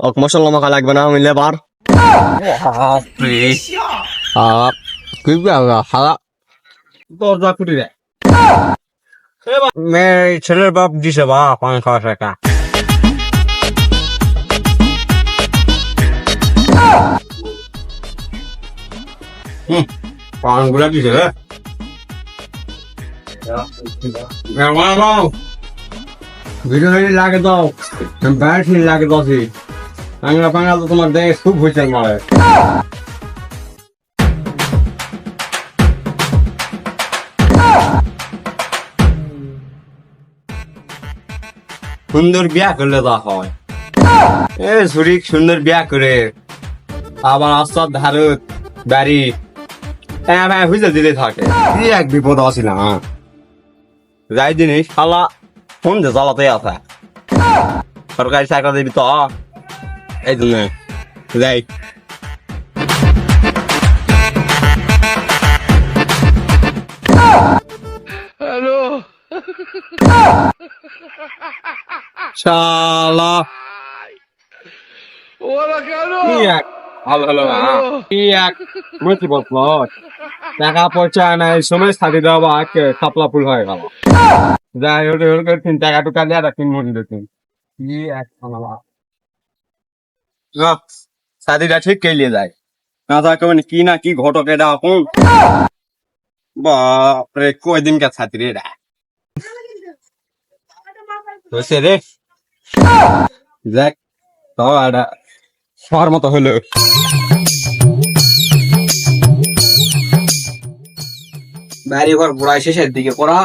Okay মশলা মাখা লাগবে না আমি লেবার আর কি হালা দরজা খুঁটি রে মেয়ে ছেলের বাপ দিছে বা পাঁচশো টাকা পানগুলা দিছে রে ভিডিও লাগে দাও ব্যাটারি লাগে দশি বাংলা বাংলা তো তোমার দেয় খুব হয়েছে মারে। সুন্দর বিয়া করলে তা হয়। এ শরীর সুন্দর বিয়া করে আবার আস্তার ধারত বাড়ি হ্যাঁ হ্যাঁ হুইজে দিলে থাকে। কি এক বিপদ আসিল হ্যাঁ? যাই জিনিস শালা ফোন যে জ্বালাতে আছে? সরকারি চাকরি দিবি তো এই জন্য যাই শালা কি এক ভালো হলো না কি এক মতি বসল টাকা পয়সা নাই সময় সাথে দেওয়া কে খাপলা ফুল হয়ে গেল যাই হোক হোক তিন টাকা রাখিন মন দিন কি এক সাদিটা ঠিক কেলিয়ে যায়? না থাকে কি না কি ঘটক এটা এখন বাপরে, কয় দিন কে ছাত্রী রে হয়েছে রে। দেখ তো এটা শহর মতো হলো। বাড়ি ঘর বুড়াই শেষের দিকে করা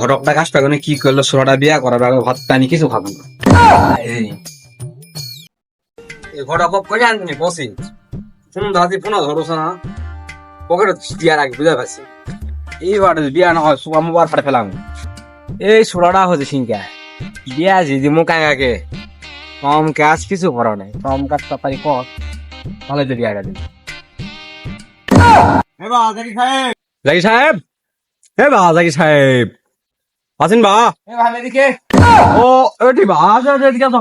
ঘটকটা কাজটা করে কি করল ষোলোটা বিয়া আগে ভাত পানি কিছু খাব না। এই ঘটক করে বসি ফোন দাদি ফোন ধরো না পকেটে বিয়া রাখি বুঝতে পারছি। এইবার বিয়া না হয় বার ফাটে ফেলাম। এই ষোলোটা হচ্ছে সিংকা। বিয়া যদি মো কাঙ্গাকে কম কাজ কিছু করা নাই। কম কাজ তাড়াতাড়ি কর তাহলে তো বিয়া দিবি। জাকি সাহেব! হে বা জাকি সাহেব! আছেন বা এদিকে। ও এটি বা আসো, এদিকে আসো।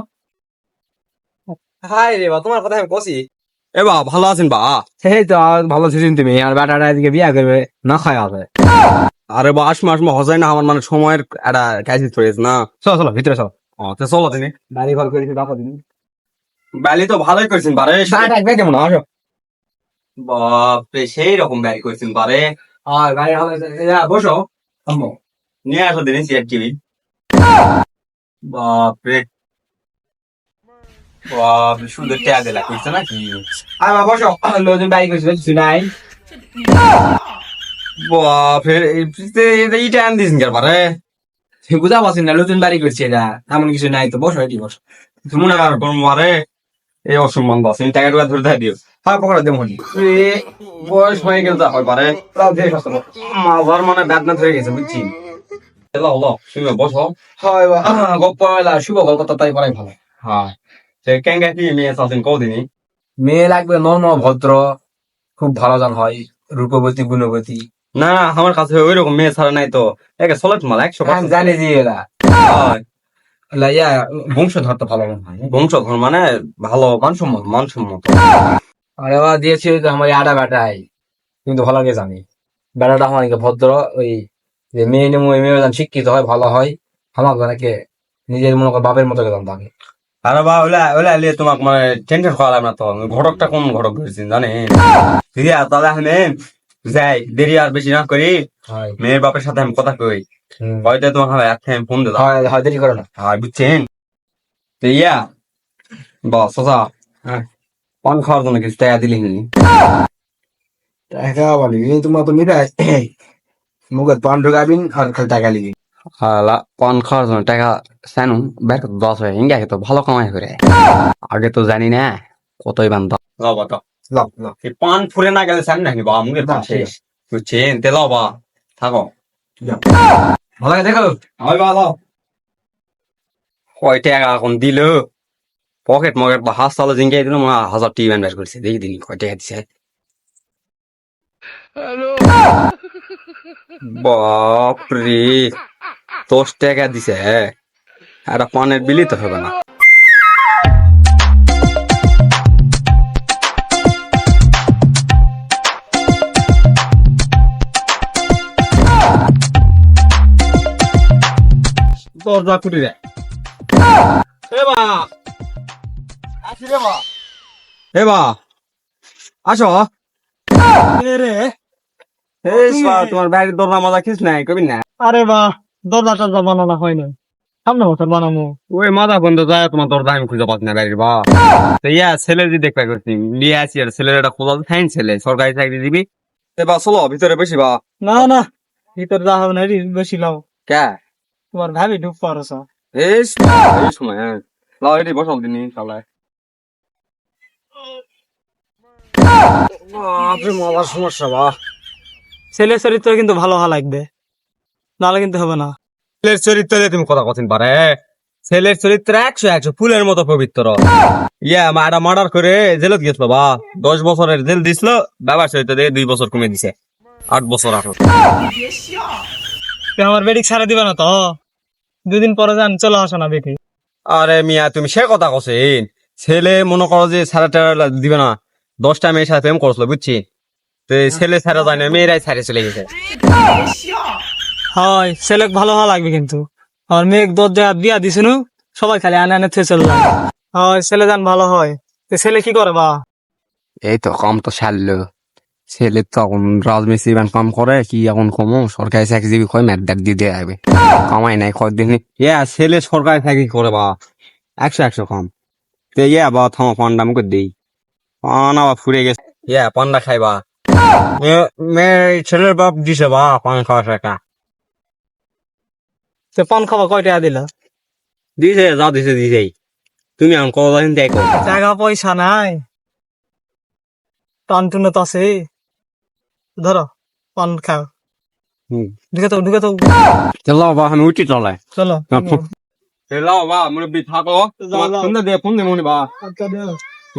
হাই রে বা তোমার কথা আমি কষি এ বা ভালো আছেন বা? সেই তো আর ভালো ছিলেন তুমি আর বেটাটা এদিকে বিয়া করবে না খায় আছে আরে বা আস মাস মা হসাই না আমার মানে সময়ের একটা কাজ চলেছে না? চলো চলো ভিতরে চলো। ও তো চলো তিনি বাড়ি ঘর করেছি দেখো দিন। ব্যালি তো ভালোই করছেন বারে। থাকবে কেমন আসো। বাপরে সেই রকম ব্যালি করছেন বারে। আর গাড়ি হবে বসো। আম্মু। নিয়ে আসো দিনে টিভি বাপরে বাপরে সুন্দর ট্যাগ দিলা করছে নাকি আর বাবা লোজন কিছু নাই বাপরে এইটা আন দিয়েছেন কে বারে বুঝা পাচ্ছি না নতুন বাড়ি করছি এটা এমন কিছু নাই তো বসো এটি বসো মনে আর কোন মারে এই অসম্মান দাস এই টাকা ধরে দিও হ্যাঁ পকড়া দেবো হনি বয়স হয়ে গেল তা হয় পারে তাও দিয়ে সস্তা মাজার মানে বেদনা হয়ে গেছে বুঝছি এলো হলো তুমি বসো হয় গপ্প শুভ গল্প তাই করাই ভালো হ্যাঁ কি মেয়ে আছেন কদিনই মেয়ে লাগবে নর্ম ভদ্র খুব ভালো জান হয় রূপবতী গুণবতী। না আমার কাছে ওই রকম মেয়ে ছাড়া নাই তো। একে সলেট মাল একশো জানি যে এরা। হয়। বংশধর তো ভালো মনে হয়। বংশধর মানে ভালো মানসম্মত মানসম্মত। আর এবার দিয়েছি তো আমার আডা বেটাই কিন্তু ভালো লাগে জানি। বেটাটা আমার ভদ্র ওই যে মেয়ে নেমু মেয়ে যেন শিক্ষিত হয় ভালো হয় আমাকে নাকি নিজের মনে করে বাপের মতো গেলাম তাকে আরে বা ওলা ওলা এলে তোমাকে মানে টেনশন করা না তো। ঘটকটা কোন ঘটক করেছেন জানেন দিদি তাহলে আমি যাই দেরি আর বেশি না করি মেয়ের বাপের সাথে আমি কথা কই। হয়তো তোমাকে আমি এক টাইম ফোন দিলাম হয় হয় দেরি করো না আর বুঝছেন তো ইয়া বস হ্যাঁ। পান খাওয়ার জন্য কিছু টাকা দিলি নি টাকা বলি তোমার তো মিটাই মুখে পান ঢুকাবিন আর খালি টাকা লিবি। পান খাওয়ার জন্য টাকা সানু বের করতে দশ হয় ইঙ্গে তো ভালো কামাই করে। আগে তো জানি না কতই বান্ধব পান ফুরে না গেলে সান নাকি বা? মুখের পান শেষ। বুঝছেন? তে লবা থাকো। ভালো দেখো। হয় ভালো কয় টাকা এখন দিল? পকেট মকেট বা হাসপাতালে জিঙ্গে দিল মনে হাজার টি বের করছে। দেখি দিন কয় টাকা দিছে। বাপরে। দশ টাকা দিছে হ্যাঁ আর পানের বিলি তো হবে না। দশ হে তোমার নাই কবি না? আরে বা দরজা টরজা বানানো হয় না সামনে বছর বানাবো ওই মাথা বন্ধ যায় তোমার দরজা আমি খুঁজে পাচ্ছি না বাড়ির বা। তো ইয়া ছেলে যদি দেখবা করছি নিয়ে আসি আর ছেলের একটা খোঁজা ফাইন ছেলে সরকারি চাকরি দিবি? এবার চলো ভিতরে বেশি বা। না না ভিতরে যা হবে না রে, বেশি লাও। কে? তোমার ভাবি ঢুক পারছ। এই এই সময় হ্যাঁ। লাও এটি বসাল দিনি শালায় বাপরে মাথার সমস্যা বা। ছেলে চরিত্র কিন্তু ভালো হওয়া লাগবে। নাহলে কিন্তু হবে না। ছেলের চরিত্র দিয়ে তুমি কথা কথিন পারে। ছেলের চরিত্র একশো একশো ফুলের মতো পবিত্র। ইয়া মারা মার্ডার করে জেলত গেছিল বা দশ বছরের জেল দিছিল বাবার চরিত্র দিয়ে দুই বছর কমে দিছে। আট বছর আঠারো। আমার বেডিক ছাড়া দিবে না তো? দুদিন পরে যান চলে আসো না বেটি। আরে মিয়া তুমি সে কথা কছেন ছেলে মনে করো যে সাড়ে টাকা দিবে না। দশটা মেয়ের সাথে প্রেম করছিল বুঝছি? তো ছেলে ছাড়া যায় না মেয়েরাই ছাড়ে চলে গেছে। হয় ছেলে ভালো হওয়া লাগবে কিন্তু। আমার মেয়ে দশ জায়গা বিয়া দিছে নু সবাই খালি আনে আনে থেকে চলে হয়, ছেলে যান ভালো হয়। তো ছেলে কি করে বা? এই তো কম তো সারলো। ছেলে তো এখন রাজমিস্ত্রি বান কাম করে, কি এখন কম? সরকারি চাকরি কয় ম্যাট ডাক দিয়ে দেওয়া হবে কামাই নাই কয়েকদিন ইয়া, ছেলে সরকারি চাকরি করে বা। একশো একশো কম। তো ইয়া, বা থামা পান্ডা মুখে দেই। পান আবার ফুরে গেছে। ইয়া, পান্ডা খাইবা। মেয়ে ছেলের বাপ দিছে বা, পান খাওয়া টাকা তো পান খাওয়া কয় টাকা দিলা? দিছে যা দিছে দিছেই। তুমি এখন কদিন দেখো। টাকা পয়সা নাই। টান টুনে তো আছে। ধরো পান খাও। ঢুকে তো ঢুকে তো চলো বা আমি উঠি চলে। চলো। Hello ba, মুরব্বি থাকো। ফোন দে ফোন দে মনি বা। আচ্ছা।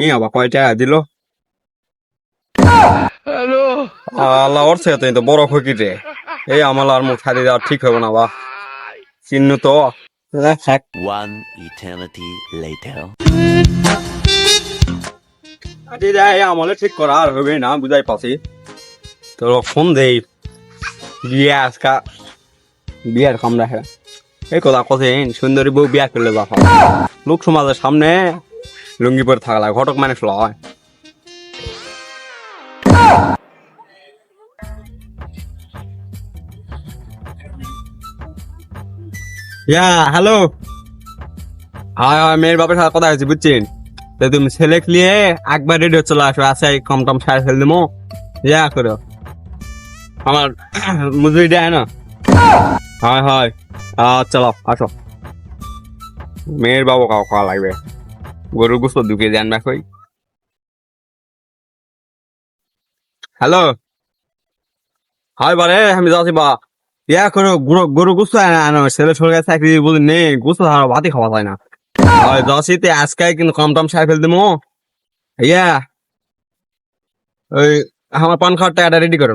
ই আবার কয় টাকা দিল? হ্যালো। আল্লাহ ওর থেকে তো বড় ফকির রে। এই আমার আর মুখ ছাড়ি দেওয়া ঠিক হবে না বা। চিহ্ন তো হ্যাঁ। One eternity later. দিদা এই আমলে ঠিক করা আর হবে না বুঝাই পাচ্ছি তো ফোন দেই। বিয়ে আজকা বিয়ের কাম রাখে। এই কথা কথেন সুন্দরী বউ বিয়া করলে হয়। লোক সমাজের সামনে লুঙ্গি পরে থাকলা ঘটক মানুষ লয়। Yeah, hello. হ্যাঁ হ্যাঁ মেয়ের বাপের সাথে কথা হয়েছে, বুঝছেন? তো তুমি ছেলেক নিয়ে একবার রেডিও চলে আসো, আছে, কম টম সার ফেল দেবো। ইয়া করো। আমার মজুরি দেয় না। হয় হয়। চলো, আসো। মেয়ের বাবু কাউ খাওয়া লাগবে। গরুর গুস্ত ঢুকে দেন না কই। হ্যালো। হয় বারে, আমি যাচ্ছি বা। ইয়া করো গরু নেই তে আজকে কম ফেল ওই আমার পান রেডি করে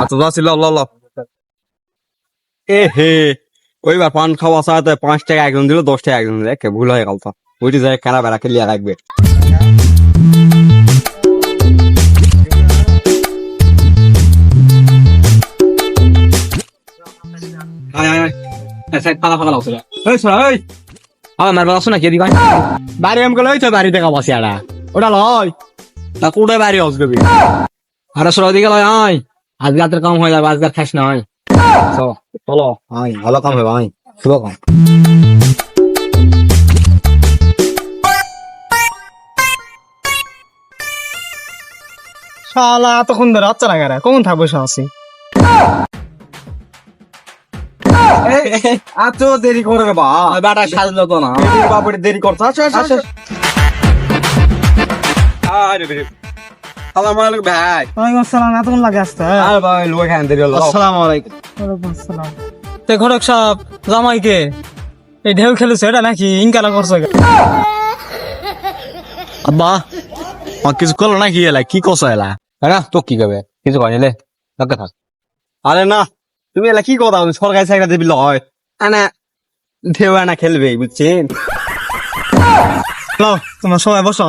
আচ্ছা ল ল এ হে ওইবার পান সাথে পাঁচ টাকা একজন দিল, দশ টাকা একজন দিল ভুল হয়ে গেল তো। ওইটি যায় কেনা বেড়া খেলিয়া রাখবে। বাড়ি আমি গেলে তো বাড়ি দেখা বসে আড়া। ওটা লয় তা কোটে বাড়ি আসবে আরে সর দিকে লয় আয়। আজকে রাতের কাম হয়ে যাবে আজকে আর খাস না আয়। চলো। আই ভালো কাম হবে আই শুভ কাম। শালা এতক্ষণ ধরে না কেন কখন থাকব আছি? এত দেরি করে রে বা বেটা সাজলো তো না। বাপরে দেরি করছে আসো আসো আসো। আরে বেরে সালাম আলাইকুম ভাই। ওয়ালাইকুম আসসালাম এতক্ষণ লাগে আসতে আর ভাই লোক হ্যাঁ দেরি হলো। আসসালামু আলাইকুম। ওয়ালাইকুম আসসালাম। তে ঘটক সাহেব জামাইকে এই ঢেউ খেলেছে এটা নাকি ইনকালা করছে আব্বা কিছু করল কি এলা? কি কষা এলা? তো কি করবে কিছু কয়নি থাক। আরে না তুমি এলা কি কথা? সরকারি চাকরি দিবি লয়। আনা ঢেউ আনা খেলবে বুঝছেন? হ্যালো তোমার সবাই বসো।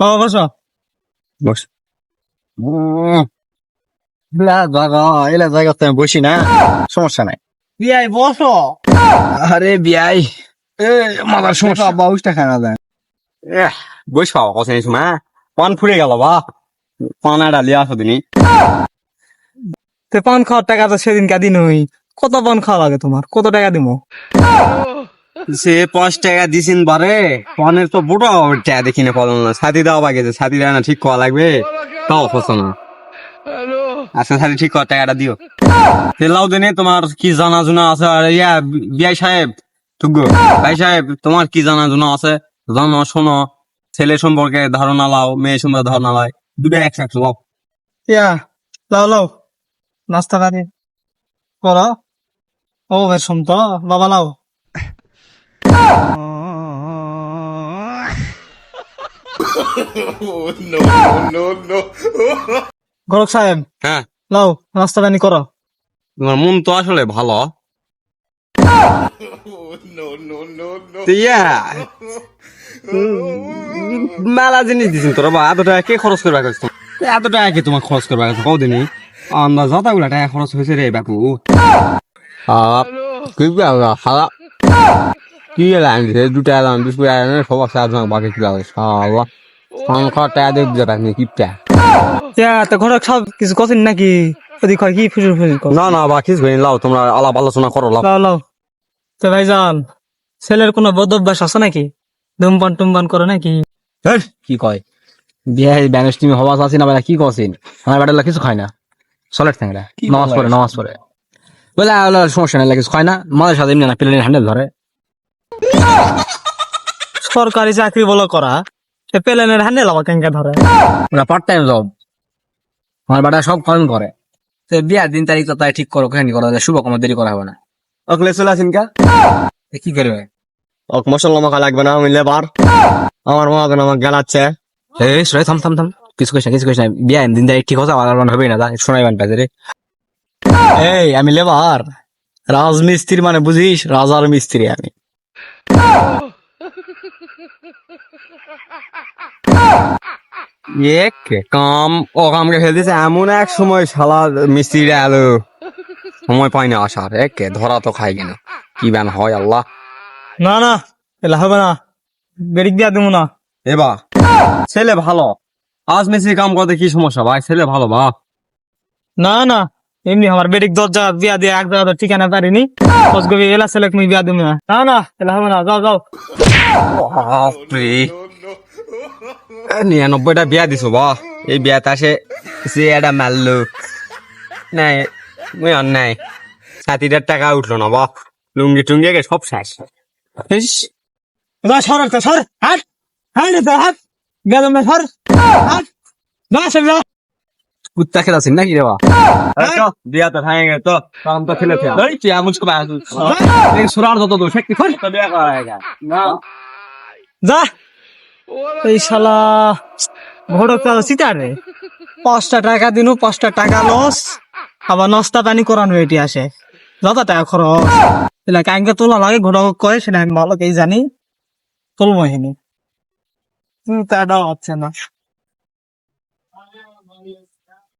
বাবা বসো। বস। এলা জায়গা আমি বসি না। সমস্যা নাই। বিয়াই বসো। আরে বিয়াই এ মাদার সমস্যা। বাউসটা খানা দেয় পাওয়া কথা সময় পান ফুরে গেল বা। পানা ডালি আসো দিনই তে পান খাওয়ার টাকা তো সেদিন কাদিন হই কত পান খাওয়া লাগে তোমার? কত টাকা দিমো? সে পাঁচ টাকা দিছিন বারে। পানের তো বুড়ো টাকা দেখি না পালন না। ছাতি দেওয়া বাকি আছে। ছাতি দেওয়া না ঠিক করা লাগবে? তাও হচ্ছে না। আচ্ছা ছাতি ঠিক কর টাকাটা দিও। তেলাও দিনে তোমার কি জানা জুনা আছে? আর ইয়া বিয়াই সাহেব তুগ্গো ভাই সাহেব তোমার কি জানা জুনা আছে? জানো শোনো। ছেলে সম্পর্কে ধারণা লাও মেয়ে সম্পর্কে ধারণা লাই দুটো একসাথে লাও। ইয়া লাও লাও। নাস্তা পানি করো। ও বের শুন তো বাবা লাও গরক সাহেব হ্যাঁ। লাও নাস্তা পানি করো। তোমার মন তো আসলে ভালো। মেলা জিনিস দিছেন তোর বা এত টাকা কে খরচ করবা এত টাকা কে তোমার খরচ করবা কদিনই? আন্দাজ যতগুলা টাকা খরচ হয়েছে রে বাপু। কি হালা কি এলাম দুটা এলাম বিস্কুট এলাম সবার সাথে বাকি কি লাগে শালা সংখ্যা টাকা দেখ যাবে আপনি কিপটা তো ঘরক সব কিছু কছেন নাকি? ওদিক হয় কি ফুজুর ফুজুর না না বাকি লাও তোমরা আলাপ আলোচনা করো লাও। লাও লাও। তো ভাইজান ছেলের কোনো বদ অভ্যাস আছে নাকি? ধূমপান টুমপান করে নাকি? কি কয়? বিয়ে তুমি হওয়া আছি না বেলা কি করছেন আমার বেটা কিছু খায় না। সলেট থ্যাংরা নামাজ পড়ে নামাজ পড়ে। বলে আলো সমস্যা নাই না। মাঝে সাথে এমনি না প্লেনের হ্যান্ডেল ধরে। সরকারি চাকরি বলো করা পেলেনের হ্যান্ডেল আবার কেঙ্কে ধরে। ওরা পার্ট টাইম জব আমার বেটা সব কারণ করে। তো বিয়ার দিন তারিখ তো তাই ঠিক করো কেন করা? যায় শুভ কোনো দেরি করা হবে না। অকলে চলে আসেন কা? কি করবে? অক মশলা মাখা লাগবে না আমি লেবার। আমার মা আমাকে গেলাচ্ছে। এই সরে থাম থাম থাম। কিছু কইস না কিছু কইস না বিয়া দিন তারিখ ঠিক হচ্ছে আমার মনে হবে না তা শোনাইবেন পাইছে রে। এই আমি লেবার রাজমিস্ত্রি মানে বুঝিস রাজার মিস্ত্রি আমি। এক কাম ও কামকে ফেল দিছে এমন এক সময় শালা মিস্ত্রিরা এলো। সময় পাই না আসার এক ধরা তো খাই কেন? কি ব্যান হয় আল্লাহ। না না এলা হবে না বেরিক দিয়া দেবো না। এবা ছেলে ভালো। আজ মিস্ত্রি কাম করতে কি সমস্যা? ভাই ছেলে ভালো বা না না এমনি আমার বেরিক দরজা বিয়া দিয়ে এক জায়গা ঠিকানা পারিনি। কসগবি এলা ছেলেক মুই বিয়া দেবো না। না না এলা হবে না যাও যাও। বাপরে। নিরানব্বইটা বিয়া দিছো বা এই বিয়াতে আসে সে একটা মারলো। নাই মুই নাই সাতিটার টাকা উঠল না বা লুঙ্গি টুঙ্গি সব শেষ। সর সর। হাট হাট হাট। গেলাম না সর। সর যা কুত্তা খেলাছেন নাকি রে বা? বিয়া তো ভাঙে তো কাম তো খেলে ফেয়া এই সময় আসুস এই সুরার যত দোষ একটি খোঁজ বিয়া করা হয়ে গেছে। যা। এই শালা ঘোড়ক তো সিতা রে। পাঁচটা টাকা দিনু পাঁচটা টাকা লস। আবার নস্তা পানি করানো এটি আসে। যত টাকা খরচ। এলা কাঙ্কে তোলা লাগে ঘোড়ক কয় সেটা আমি ভালো কেই জানি। তুলবো হিনি তাটাও হচ্ছে না